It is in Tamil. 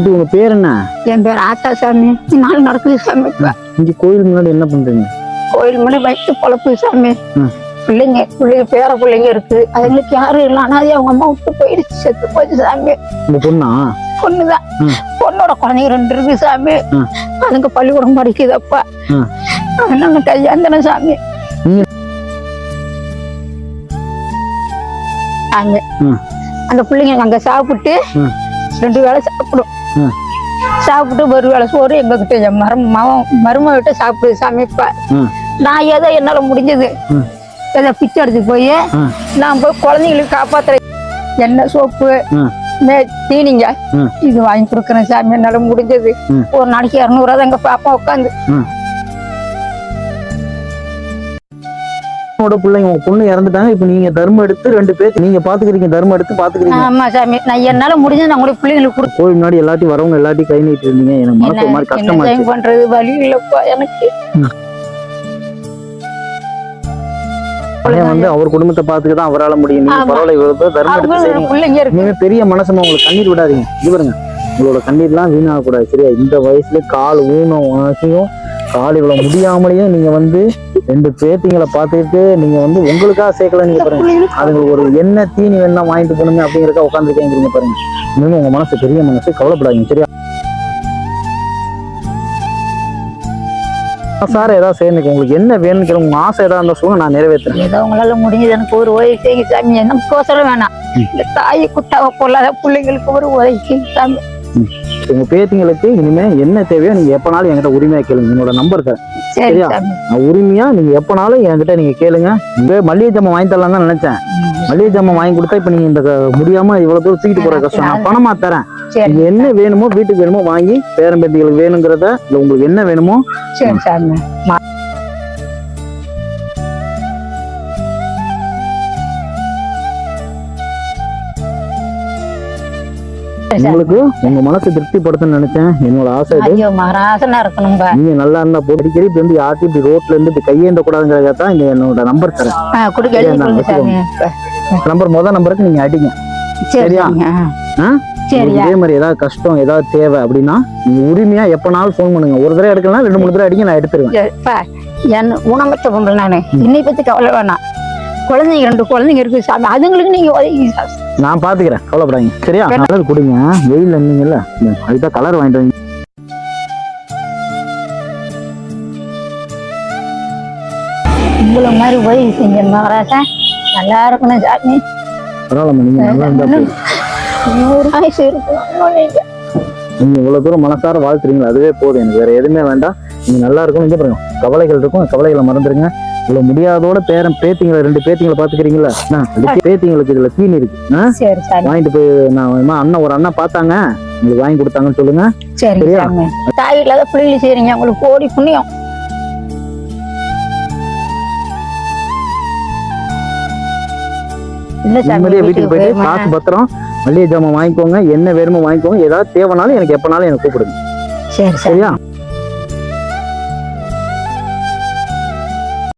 இது உங்க பேர் என்ன? என் பேர் ஆத்தா சாமி நாள் நடக்குது சாமி. இங்க கோயில் முன்னாடி என்ன பண்றீங்க? கோயில் மணி வயிற்று பொழப்பு சாமி. பிள்ளைங்க பிள்ளைங்க பேர பிள்ளைங்க இருக்கு. அதுங்களுக்கு யாரும் இல்லை. ஆனால் அவங்க அம்மா விட்டு போயிடுச்சு. செத்து போச்சு சாமி. உங்க பொண்ணா? பொண்ணுதான். பொண்ணோட குழந்தைங்க ரெண்டு இருக்கு சாமி. அதுங்க பள்ளிக்கூடம் படிக்குது அப்பா. அதனால கையாந்தன சாமி. அந்த பிள்ளைங்க அங்க சாப்பிட்டு. ரெண்டு வேளை சாப்பிடும். சாப்பிட்டு ஒரு வேளை சோறு எங்ககிட்ட மரும மரும கிட்ட சாப்பிடுது சாமி இப்ப ம். நான் ஏதோ என்னால முடிஞ்சது. ஏதோ பிச்சை எடுத்து போய். நான் போய் குழந்தைங்களுக்கு காப்பாத்துறேன் எண்ணெய் சோப்பு தீனிங்க. இது வாங்கி கொடுக்குறேன் சாமி என்னால முடிஞ்சது. ஒரு நாளைக்கு இரநூறுவா தான் எங்க பாப்பா உட்காந்து உங்களோட பிள்ளைங்க உங்க பொண்ணு இறந்துட்டாங்க இப்ப நீங்க தர்மம் எடுத்து ரெண்டு பேர் நீங்க பாத்துக்கிறீங்க தர்மம் எடுத்து பாத்துக்கிறீங்க. ஆமா சாமி. நான் என்னால முடிஞ்சது நான் உங்களுக்கு பிள்ளைங்களுக்கு கொடுத்து கோயில் முன்னாடி எல்லாத்தையும் வரவங்க எல்லாத்தையும் கை நீட்டி இருந்தீங்க. எனக்கு மனசு ஒரு மாதிரி கஷ்டமாச்சு time பண்றது? வழி இல்லப்பா எனக்கு. வந்து அவர் குடும்பத்தை பாத்துக்க தான் அவரால முடியும். நீங்க. பரவாயில்ல இவ்வளவு தர்மம் எடுத்து இருக்கு நீங்க பெரிய மனசுமா உங்களுக்கு கண்ணீர் விடாதீங்க. இது பாருங்க. உங்களோட கண்ணீர்லாம் வீணாக கூடாது சரியா? இந்த வயசுல கால் ஊனம் வாசியும் கால் இவ்வளவு முடியாமலேயே நீங்க வந்து ரெண்டு பேத்திங்களை பார்த்துக்கிட்டு நீங்க வந்து உங்களுக்காக சேர்க்கல நீங்க பாருங்க. அதுங்களுக்கு ஒரு என்ன தீனி வேணா வாங்கிட்டு போகணுமே அப்படிங்கிறக்க உட்காந்துருக்கேங்கிறீங்க பாருங்க. இன்னும் உங்க மனசு பெரிய மனசு கவலைப்படாதீங்க சரியா? சார் ஏதாவது செய்யணும் உங்களுக்கு என்ன வேணும்னு உங்க ஆசை ஏதாவது இருந்தா சொல்லுங்க நான் நிறைவேற்றுறேன் ஏதோ உங்களால முடிஞ்சது எனக்கு ஒரு உதவி செய்ய சாமி. என்ன கோசரம் வேணாம். இந்த தாய் குட்டாவை பொல்லாத பிள்ளைங்களுக்கு ஒரு உதவி செய்ய சாமி. உங்க பேத்திங்களுக்கு இனிமே என்ன தேவையோ நீங்க எப்பனாலும் என்கிட்ட உரிமையா கேளுங்க. என்னோட நம்பர் தரேன் சரியா? நான் உரிமையா நீங்க எப்பனாலும் என்கிட்ட நீங்க கேளுங்க. இந்த மல்லிகை ஜாமான் வாங்கி தரலாம் தான் நினைச்சேன். மல்லிகை ஜாமான் வாங்கி கொடுத்தா இப்ப நீங்க இந்த முடியாம இவ்வளவு தூரம் தூக்கிட்டு போற கஷ்டம். நான் பணமா தரேன். நீங்க என்ன வேணுமோ வீட்டுக்கு வேணுமோ வாங்கி பேரம்பேத்திகளுக்கு வேணுங்கிறத இல்ல உங்களுக்கு என்ன வேணுமோ சரி உங்களுக்கு உங்க மனசை திருப்திப்படுத்தணும்னு நினைச்சேன். என்னோட ஆசை இது. மகாராசனா இருக்கணும்பா. நீங்க நல்லா இருந்தா போட்டு அடிக்கடி இப்படி வந்து யார்ட்டும் இப்படி ரோட்ல இருந்து இப்படி கையேந்த கூடாதுங்கிறத தான் இங்க என்னோட நம்பர் தரேன். கொடுக்க நம்பர் முதல் நம்பருக்கு நீங்க அடிங்க. சரி சரியா? இதே மாதிரி ஏதாவது கஷ்டம் ஏதாவது தேவை அப்படின்னா நீங்க உரிமையா எப்பனாலும் ஃபோன் பண்ணுங்க. ஒரு தடவை எடுக்கலாம் ரெண்டு மூணு தடவை அடிங்க நான் எடுத்துருவேன். என் பொம்பளை நானு. இன்னை பத்தி கவலை வேணாம். குழந்தைங்க ரெண்டு குழந்தைங்க இருக்கு. சாமி அதுங்களுக்கு நீங்க உதவி. நான் பாத்துக்கிறேன். கவலைப்படாதீங்க. சரியா? நல்லது கொடுங்க. வெயில் இருந்தீங்கல்ல அதுதான் கலர் வாங்கிட்டு வந்து உங்களை மாதிரி உதவி செஞ்ச மகாராஜா நல்லா இருக்கணும் சாமி பரவாயில்ல நீங்க நல்லா இருந்தா போதும். நூறு ஆயுசு இருக்கணும் நீங்க நீங்க இவ்வளவு தூரம் மனசார வாழ்த்துறீங்களா அதுவே போதும். எனக்கு வேற எதுவுமே வேண்டாம். நீங்க நல்லா இருக்கணும் இங்க பாருங்க கவலைகள் இருக்கும் கவலைகளை மறந்துருங்க. இவ்வளவு முடியாதோட பேரன் பேத்திங்களை ரெண்டு பேத்திங்களை அதுக்கு பேத்திங்களுக்கு இதுல தீனி இருக்கு. வாங்கிட்டு போய் நான் அண்ணன் ஒரு அண்ணன் பார்த்தாங்க. உங்களுக்கு வாங்கி கொடுத்தாங்கன்னு சொல்லுங்க. சரி சரியா? தாய் இல்லாத பிள்ளைகள் செய்றீங்க. உங்களுக்கு கோடி புண்ணியம். வீட்டுக்கு போயிட்டு? காசு பத்திரம் மல்லிகை ஜாமான் வாங்கிக்கோங்க. என்ன வேணுமோ வாங்கிக்கோங்க. ஏதாவது தேவைனாலும் எனக்கு எப்பனாலும் எனக்கு கூப்பிடுங்க. சரியா?